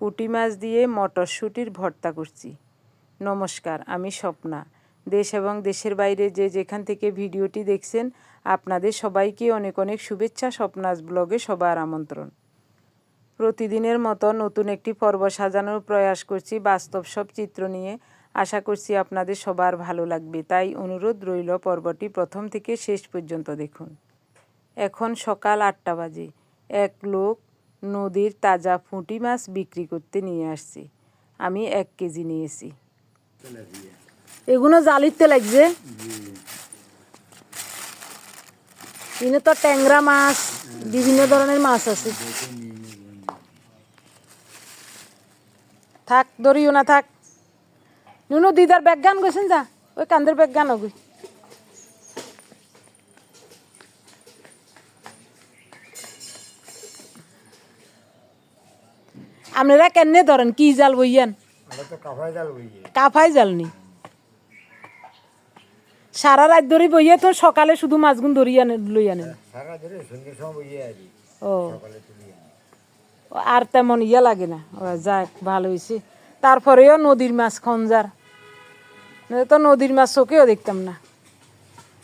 পুঁটি মাছ দিয়ে মটরশুঁটির ভর্তা করছি। নমস্কার, আমি স্বপ্না। দেশ এবং দেশের বাইরে যে যেখান থেকে ভিডিওটি দেখছেন, আপনাদের সবাইকে অনেক অনেক শুভেচ্ছা স্বপ্নাস ব্লগে সবার আমন্ত্রণ। প্রতিদিনের মতো নতুন একটি পর্ব সাজানোর প্রয়াস করছি বাস্তব সব চিত্র নিয়ে। আশা করছি আপনাদের সবার ভালো লাগবে। তাই অনুরোধ রইল পর্বটি প্রথম থেকে শেষ পর্যন্ত দেখুন। এখন সকাল আটটা বাজে। এক লোক নদীর তাজা পুঁটি মাছ বিক্রি করতে নিয়ে আসছি। আমি এক কেজি নিয়েছি। এগুলো জালিতে লাগছে? এনে তো ট্যাংরা মাছ, বিভিন্ন ধরনের মাছ আছে। থাক, ধরিও না, থাক। নুনু, দিদার ব্যাগ গান গেছেন যা? ওই কান্দের ব্যাগ গান আপনারা কেনে ধরেন কি জাল বইয়ান? কাফাই জাল নি? সারা রাত ধরে বইয়ে তো সকালে শুধু মাছগুন ধরি আনে লই বইয়ে আছি ও। আনি। আর তেমন ইয়ে লাগে না। ও যাক ভালো হয়েছে তারপরেও নদীর মাছ খঞ্জার। তো নদীর মাছ চোখেও দেখতাম না।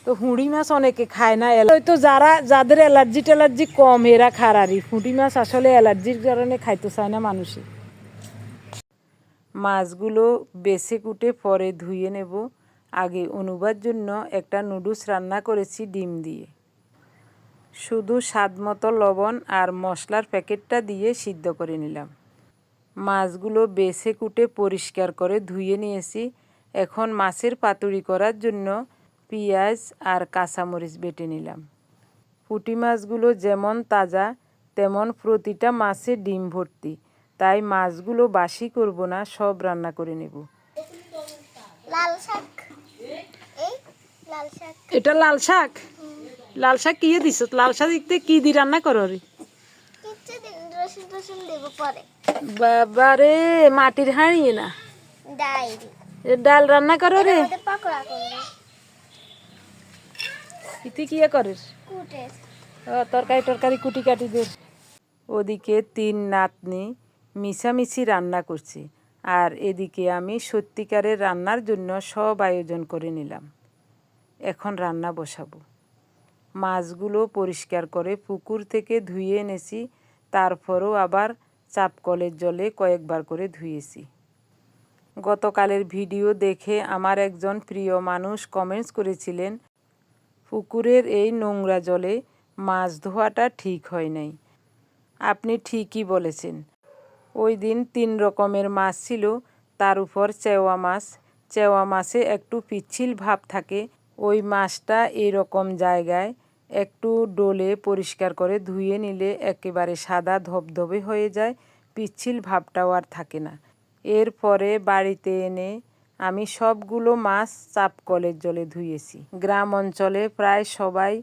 তো হুঁড়ি মাছ অনেকে খায় না এলা- তো যারা, যাদের অ্যালার্জি ট্যালার্জি কম, এরা খারারি হুঁড়ি মাছ আসলে অ্যালার্জির কারণে খাইতে চায় না মানুষে মাছগুলো বেছে কুটে পরে ধুয়ে নেব। আগে অনুবার জন্য একটা নুডলস রান্না করেছি ডিম দিয়ে। শুধু স্বাদ মতো লবণ আর মশলার প্যাকেটটা দিয়ে সিদ্ধ করে নিলাম। মাছগুলো বেছে কুটে পরিষ্কার করে ধুয়ে নিয়েছি। এখন মাছের পাতুরি করার জন্য পেঁয়াজ আর কাঁচামরিচ বেটে নিলাম। পুঁটি মাছগুলো যেমন তাজা তেমন প্রতিটা মাছে ডিম ভর্তি। তাই মাছগুলো বাসি করব না সব রান্না করে নেব। লাল শাক। এই লাল শাক। এটা লাল শাক? লাল শাক কি দিছ? লাল শাক দেখতে কি দি রান্না করো রে? কিচ্ছু দিন রসুন টসুন দেব পরে। বাবারে মাটির হাঁড়িয়ে না। ডাল রান্না করো রে। কি করিস? তরকারি টরকারি কুটি কাটি দে। ওদিকে তিন নাতনি মিশামিশি রান্না করছি আর এদিকে আমি সত্যিকারের রান্নার জন্য সব আয়োজন করে নিলাম। এখন রান্না বসাবো। মাছগুলো পরিষ্কার করে পুকুর থেকে ধুয়ে এনেছি তারপরও আবার চাপকলের জলে কয়েকবার করে ধুয়েছি। গতকালের ভিডিও দেখে আমার একজন প্রিয় মানুষ কমেন্টস করেছিলেন পুকুরের এই নোংরা জলে মাছ ধোয়াটা ঠিক হয় নাই। আপনি ঠিকই বলেছেন। ওই দিন তিন রকমের মাছ ছিল, তার উপর চেওয়া মাছ। চেওয়া মাছে একটু পিচ্ছিল ভাব থাকে, ওই মাছটা এরকম জায়গায় একটু ডোলে পরিষ্কার করে ধুয়ে নিলে একেবারে সাদা ধবধবে হয়ে যায়, পিচ্ছিল ভাবটাও আর থাকে না। এরপরে বাড়িতে এনে আমি সবগুলো মাছ চাপ কলের জলে ধুয়েছি গ্রাম অঞ্চলে প্রায় সবাই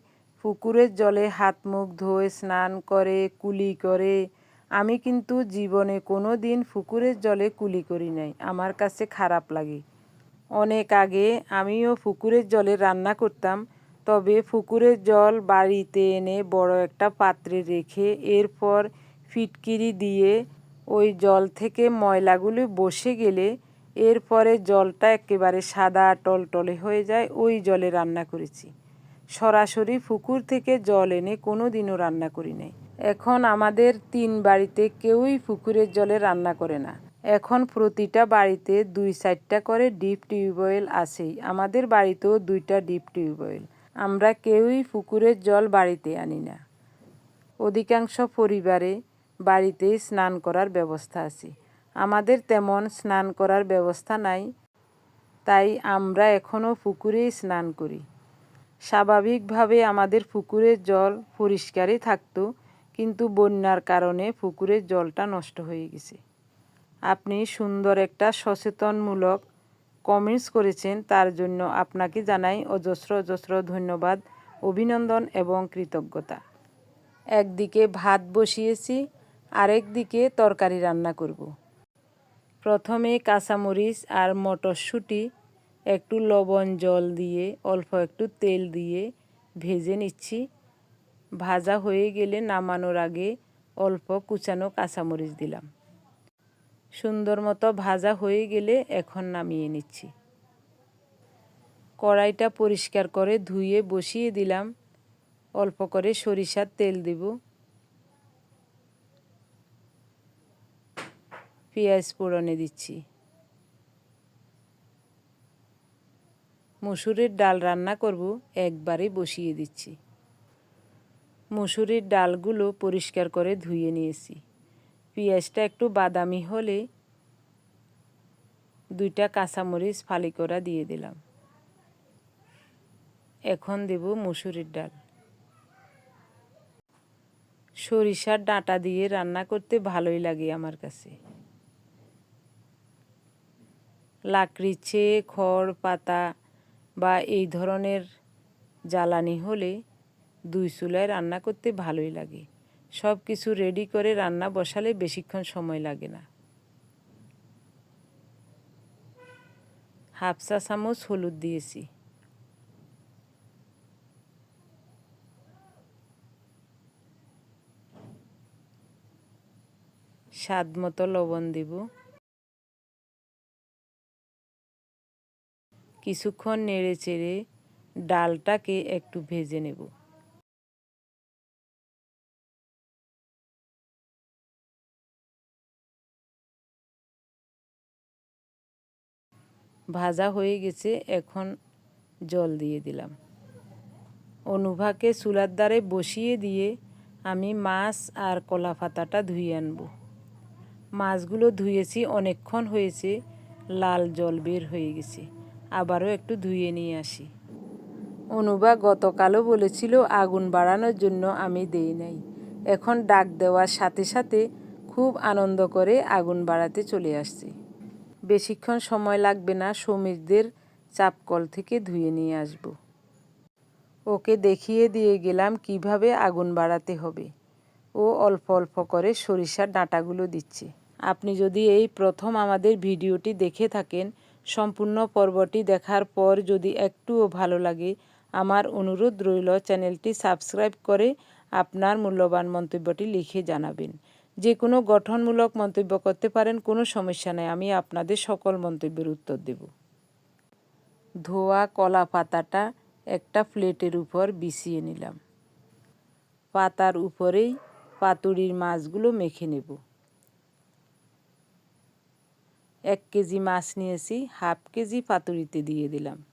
পুকুরের জলে হাত মুখ ধুয়ে স্নান করে, কুলি করে। আমি কিন্তু জীবনে কোনো দিন পুকুরের জলে কুলি করি নাই। আমার কাছে খারাপ লাগে। অনেক আগে আমিও পুকুরের জলে রান্না করতাম, তবে পুকুরের জল বাড়িতে এনে বড় একটা পাত্রে রেখে এরপর ফিটকিরি দিয়ে ওই জল থেকে ময়লাগুলো বসে গেলে এরপরে জলটা একেবারে সাদা টলটলে হয়ে যায়, ওই জলে রান্না করেছি। সরাসরি পুকুর থেকে জল এনে কোনো দিনও রান্না করি নাই। এখন আমাদের তিন বাড়িতে কেউই পুকুরের জলে রান্না করে না। এখন প্রতিটা বাড়িতে দুই চারটা করে ডিপ টিউবওয়েল আছেই। আমাদের বাড়িতেও দুইটা ডিপ টিউবওয়েল আমরা কেউই পুকুরের জল বাড়িতে আনি না। অধিকাংশ পরিবারে বাড়িতেই স্নান করার ব্যবস্থা আছে। আমাদের তেমন স্নান করার ব্যবস্থা নাই, তাই আমরা এখনও পুকুরেই স্নান করি। স্বাভাবিকভাবে আমাদের পুকুরের জল পরিষ্কারই থাকতো, কিন্তু বন্যার কারণে পুকুরের জলটা নষ্ট হয়ে গেছে। আপনি সুন্দর একটা সচেতনমূলক কমেন্টস করেছেন, তার জন্য আপনাকে জানাই অজস্র অজস্র ধন্যবাদ, অভিনন্দন এবং কৃতজ্ঞতা। একদিকে ভাত বসিয়েছি আরেক দিকে তরকারি রান্না করব। প্রথমে কাঁচামরিচ আর মটরশুঁটি, একটু লবণ জল দিয়ে, অল্প একটু তেল দিয়ে ভেজে নিচ্ছি। ভাজা হয়ে গেলে নামানোর আগে অল্প কুচানো কাঁচামরিচ দিলাম। সুন্দর মতো ভাজা হয়ে গেলে এখন নামিয়ে নিচ্ছি। কড়াইটা পরিষ্কার করে ধুয়ে বসিয়ে দিলাম। অল্প করে সরিষার তেল দেব। পেঁয়াজ পোড়নে দিচ্ছি। মুসুরির ডাল রান্না করব, একবারে বসিয়ে দিচ্ছি। মুসুরির ডালগুলো পরিষ্কার করে ধুয়ে নিয়েছি। পেঁয়াজটা একটু বাদামি হলে দুইটা কাঁচামরিচ ফালি করা দিয়ে দিলাম। এখন দেব মুসুরির ডাল। সরিষার ডাঁটা দিয়ে রান্না করতে ভালোই লাগে আমার কাছে। লাকড়িছে খড়, পাতা বা এই ধরনের জ্বালানি হলে দুই চুলায় রান্না করতে ভালোই লাগে। সব কিছু রেডি করে রান্না বসালে বেশিক্ষণ সময় লাগে না। হাফ চা চামচ হলুদ দিয়েছি। স্বাদ মতো লবণ দেব। কিছুক্ষণ নেড়ে চেড়ে ডালটাকে একটু ভেজে নেব। ভাজা হয়ে গেছে, এখন জল দিয়ে দিলাম। অনুভাকে চুলার দ্বারে বসিয়ে দিয়ে আমি মাছ আর কলা পাতাটা ধুয়ে আনব। মাছগুলো ধুয়েছি, অনেকক্ষণ হয়েছে, লাল জল বের হয়ে গেছে। আবারও একটু ধুয়ে নিয়ে আসি। অনুবা গতকালও বলেছিল, আগুন বাড়ানোর জন্য আমি দেই নাই। এখন ডাক দেওয়ার সাথে সাথে খুব আনন্দ করে আগুন বাড়াতে চলে আসছে। বেশিক্ষণ সময় লাগবে না, সমীরদের চাপকল থেকে ধুয়ে নিয়ে আসব। ওকে দেখিয়ে দিয়ে গেলাম কীভাবে আগুন বাড়াতে হবে। ও অল্প অল্প করে সরিষার ডাঁটাগুলো দিচ্ছে। আপনি যদি এই প্রথম আমাদের ভিডিওটি দেখে থাকেন সম্পূর্ণ পর্বটি দেখার পর যদি একটুও ভালো লাগে, আমার অনুরোধ রইল চ্যানেলটি সাবস্ক্রাইব করে আপনার মূল্যবান মন্তব্যটি লিখে জানাবেন। যে কোনো গঠনমূলক মন্তব্য করতে পারেন, কোনো সমস্যা নেই, আমি আপনাদের সকল মন্তব্যের উত্তর দেব। ধোয়া কলা পাতাটা একটা প্লেটের উপর বিছিয়ে নিলাম। পাতার উপরেই পাতুড়ির মাছগুলো মেখে নেব। এক কেজি মাছ নিয়েছি, হাফ কেজি পাতুরিতে দিয়ে দিলাম।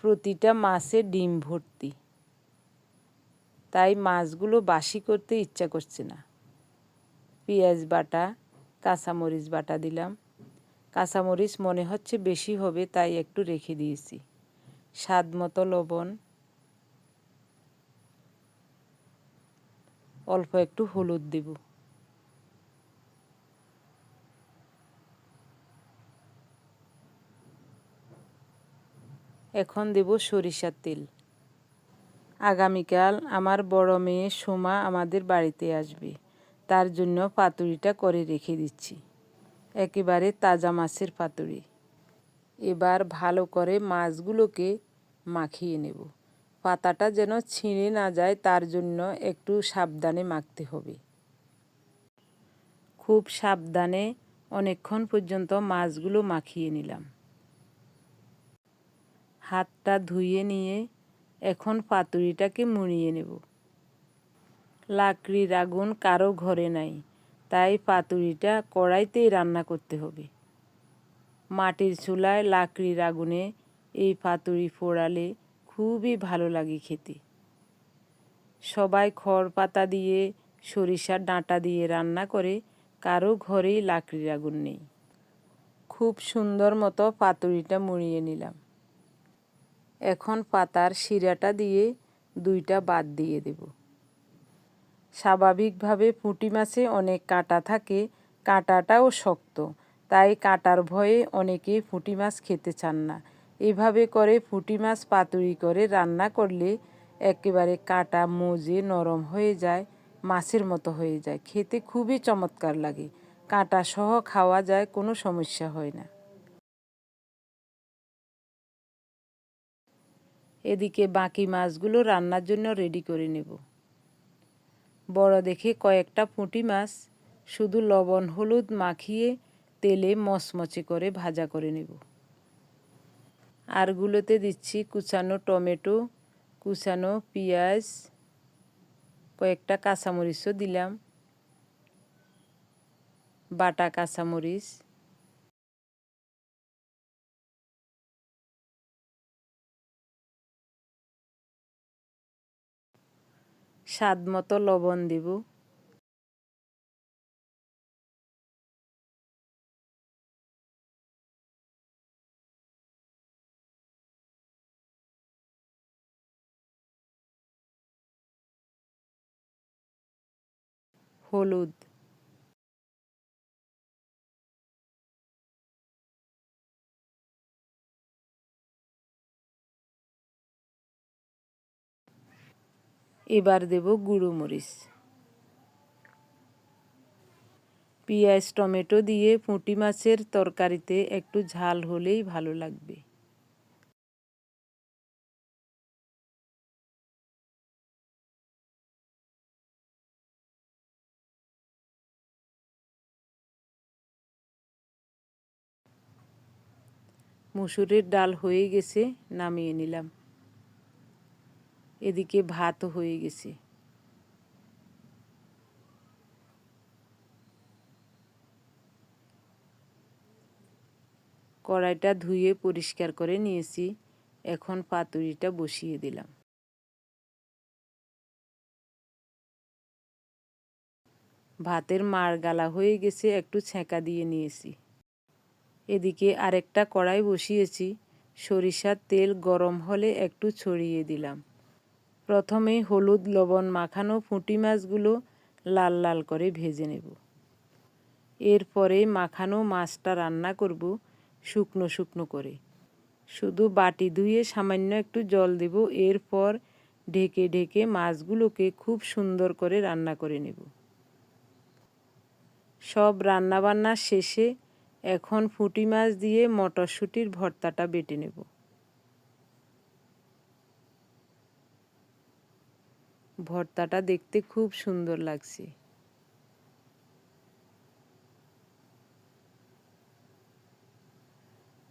প্রতিটা মাছে ডিম ভর্তি। তাই মাছগুলো বাসি করতে ইচ্ছা করছে না। পেঁয়াজ বাটা, কাঁচামরিচ বাটা দিলাম। কাঁচামরিচ মনে হচ্ছে বেশি হবে, তাই একটু রেখে দিয়েছি। স্বাদ মতো লবণ অল্প একটু হলুদ দেব। এখন দেব সরিষার তেল। আগামীকাল আমার বড় মেয়ে সোমা আমাদের বাড়িতে আসবে। তার জন্য পাতুরিটা করে রেখে দিচ্ছি। একেবারে তাজা মাছের পাতুরি। এবার ভালো করে মাছগুলোকে মাখিয়ে নেব। পাতাটা যেন ছিঁড়ে না যায়, তার জন্য একটু সাবধানে মাখতে হবে। খুব সাবধানে অনেকক্ষণ পর্যন্ত মাছগুলো মাখিয়ে নিলাম। হাতটা ধুয়ে নিয়ে এখন পাতুরিটাকে মুড়িয়ে নেব। লাকড়ির আগুন কারও ঘরে নাই, তাই পাতুরিটা কড়াইতেই রান্না করতে হবে। মাটির চুলায় লাকড়ির আগুনে এই পাতুরি ফোড়ালে খুবই ভালো লাগে খেতে। সবাই খড় পাতা দিয়ে, সরিষার ডাঁটা দিয়ে রান্না করে, কারও ঘরেই লাকড়ির আগুন নেই। খুব সুন্দর মতো পাতুরিটা মুড়িয়ে নিলাম। এখন পাতার শিরাটা দিয়ে দুইটা বাদ দিয়ে দেব। স্বাভাবিকভাবে পুঁটি মাছে অনেক কাঁটা থাকে, কাঁটাটাও শক্ত, তাই কাঁটার ভয়ে অনেকে পুঁটি মাছ খেতে চান না। এভাবে করে পুঁটি মাছ পাতুরি করে রান্না করলে একেবারে কাঁটা, মজে, নরম হয়ে যায়, মাছের মতো হয়ে যায়। খেতে খুবই চমৎকার লাগে। কাঁটা সহ খাওয়া যায়, কোনো সমস্যা হয় না। এদিকে বাকি মাছগুলো রান্নার জন্য রেডি করে নেব। বড় দেখে কয়েকটা পুঁটি মাছ, শুধু লবণ, হলুদ মাখিয়ে তেলে মচমচে করে ভাজা করে নেব। আরগুলোতে দিচ্ছি কুচানো টমেটো, কুচানো পেঁয়াজ, কয়েকটা কাঁচামরিচও দিলাম, বাটা কাঁচামরিচ। স্বাদ মতো লবণ দেব। হলুদ। এবার দেব গুঁড়ো মরিচ। পেঁয়াজ, টমেটো দিয়ে পুঁটি মাছের তরকারিতে একটু ঝাল হলেই ভালো লাগবে। মুসুরের ডাল হয়ে গেছে, নামিয়ে নিলাম। এদিকে ভাতও হয়ে গেছে। কড়াইটা ধুয়ে পরিষ্কার করে নিয়েছি, এখন পাতুরিটা বসিয়ে দিলাম। ভাতের মার গালা হয়ে গেছে, একটু ছেঁকা দিয়ে নিয়েছি। এদিকে আরেকটা কড়াই বসিয়েছি। সরিষার তেল গরম হলে একটু ছড়িয়ে দিলাম। প্রথমে হলুদ, লবণ মাখানো পুঁটি মাছগুলো লাল লাল করে ভেজে নেব। এরপরে মাখানো মাছটা রান্না করব শুকনো শুকনো করে। শুধু বাটি ধুয়ে সামান্য একটু জল দেব। এরপর ঢেকে ঢেকে মাছগুলোকে খুব সুন্দর করে রান্না করে নেব। সব রান্নাবান্না শেষে এখন ফুটি মাছ দিয়ে মটরশুঁটির ভর্তাটা বেটে নেব। ভর্তাটা দেখতে খুব সুন্দর লাগছে।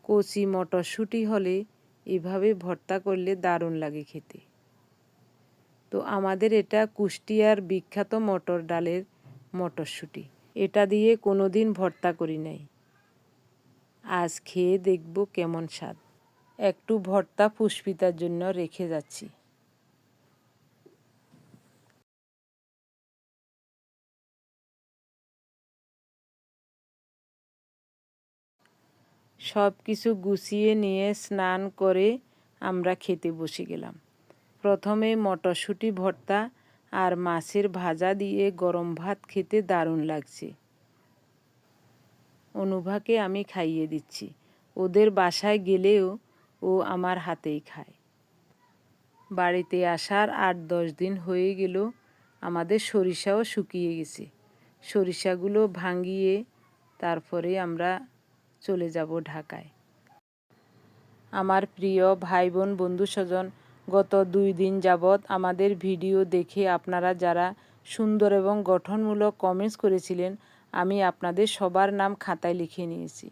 কচি মটরশুঁটি হলে এভাবে ভর্তা করলে দারুণ লাগে খেতে। তো আমাদের এটা কুষ্টিয়ার বিখ্যাত মটর ডালের মটরশুঁটি। এটা দিয়ে কোনো দিন ভর্তা করি নাই। আজ খেয়ে দেখব কেমন স্বাদ। একটু ভর্তা পুষ্পিতার জন্য রেখে যাচ্ছি। সব কিছু গুছিয়ে নিয়ে স্নান করে আমরা খেতে বসে গেলাম। প্রথমে মটরশুঁটি ভর্তা আর মাছের ভাজা দিয়ে গরম ভাত খেতে দারুণ লাগছে। অনুভাকে আমি খাইয়ে দিচ্ছি। ওদের বাসায় গেলেও ও আমার হাতেই খায়। বাড়িতে আসার আট দশ দিন হয়ে গেল, আমাদের সরিষাও শুকিয়ে গেছে। সরিষাগুলো ভাঙিয়ে তারপরে আমরা চলে যাব ঢাকায়। আমার প্রিয় ভাই বোন বন্ধু স্বজন গত দুই দিন যাবৎ আমাদের ভিডিও দেখে আপনারা যারা সুন্দর এবং গঠনমূলক কমেন্টস করেছিলেন আমি আপনাদের সবার নাম খাতায় লিখে নিয়েছি।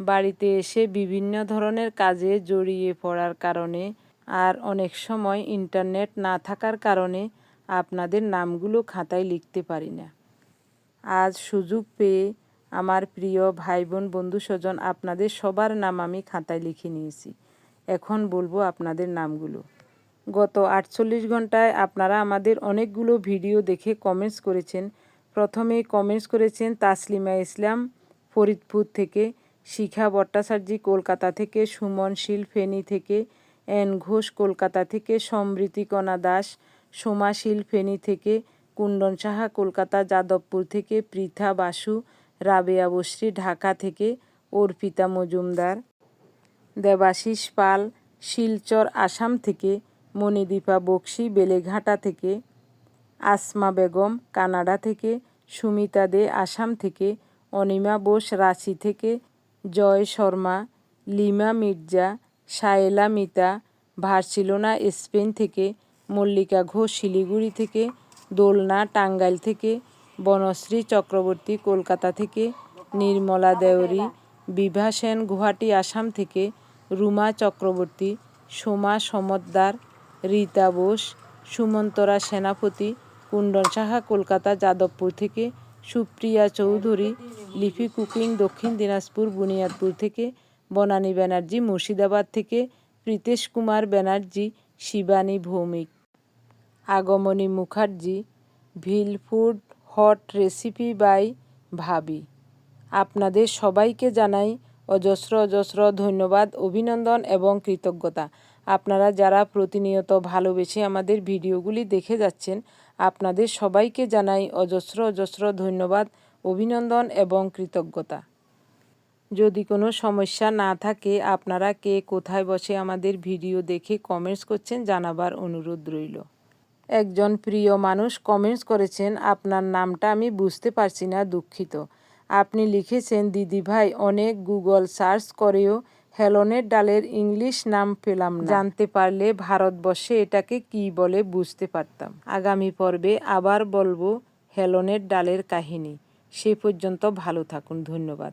বাড়িতে এসে বিভিন্ন ধরনের কাজে জড়িয়ে পড়ার কারণে আর অনেক সময় ইন্টারনেট না থাকার কারণে আপনাদের নামগুলো খাতায় লিখতে পারি না। আজ সুযোগ পেয়ে আমার প্রিয় ভাই বোন বন্ধু স্বজন আপনাদের সবার নাম আমি খাতায় লিখে নিয়েছি। এখন বলব আপনাদের নামগুলো। গত আটচল্লিশ ঘন্টায় আপনারা আমাদের অনেকগুলো ভিডিও দেখে কমেন্টস করেছেন। প্রথমে কমেন্টস করেছেন তাসলিমা ইসলাম, ফরিদপুর থেকে, শিখা ভট্টাচার্য কলকাতা থেকে, সুমন শীল ফেনী থেকে, এন ঘোষ কলকাতা থেকে সমৃতি কণা দাস, সোমা শীল ফেনী থেকে, কুণ্ডন সাহা কলকাতা, যাদবপুর থেকে, পৃথা বাসু, রাবেয়া বশ্রী ঢাকা থেকে, অর্পিতা মজুমদার, দেবাশিস পাল, শিলচর আসাম থেকে, মণিদীপা বক্সি বেলেঘাটা থেকে আসমা বেগম কানাডা থেকে, সুমিতা দে আসাম থেকে, অনিমা বোস রাঁচি থেকে, জয় শর্মা, লিমা মির্জা সায়েলা মিতা, ভার্সিলোনা, স্পেন থেকে, মল্লিকা ঘোষ শিলিগুড়ি থেকে, দোলনা টাঙ্গাইল থেকে, বনশ্রী চক্রবর্তী কলকাতা থেকে, নির্মলা দেওরি বিভা সেন গুয়াহাটি আসাম থেকে, রুমা চক্রবর্তী, সোমা সমদ্দার, রীতা বোস, সুমন্তরা সেনাপতি কুণ্ডন সাহা কলকাতা, যাদবপুর থেকে সুপ্রিয়া চৌধুরী, লিপি কুকিং দক্ষিণ দিনাজপুর, বুনিয়াদপুর থেকে বনানী ব্যানার্জি, মুর্শিদাবাদ থেকে প্রীতেশ কুমার ব্যানার্জি, শিবানী ভৌমিক। আগমনী মুখার্জি, ভিল food hot recipe by Bhabi. আপনাদের সবাইকে জানাই অজস্র অজস্র ধন্যবাদ, অভিনন্দন এবং কৃতজ্ঞতা। আপনারা যারা প্রতিনিয়ত ভালোবেসে আমাদের ভিডিওগুলি দেখে যাচ্ছেন আপনাদের সবাইকে জানাই অজস্র অজস্র ধন্যবাদ, অভিনন্দন এবং কৃতজ্ঞতা। যদি কোনো সমস্যা না থাকে, আপনারা কে কোথায় বসে আমাদের ভিডিও দেখে কমেন্টস করছেন জানাবার অনুরোধ রইল। একজন প্রিয় মানুষ কমেন্টস করেছেন, আপনার নামটা আমি বুঝতে পারছি না, দুঃখিত। আপনি লিখেছেন দিদি ভাই অনেক গুগল সার্চ করেও হেলনের ডালের ইংলিশ নাম পেলাম না। জানতে পারলে ভারতবর্ষে এটাকে কি বলে বুঝতে পারতাম। আগামী পর্বে আবার বলব হেলনের ডালের কাহিনী। সে পর্যন্ত ভালো থাকুন, ধন্যবাদ।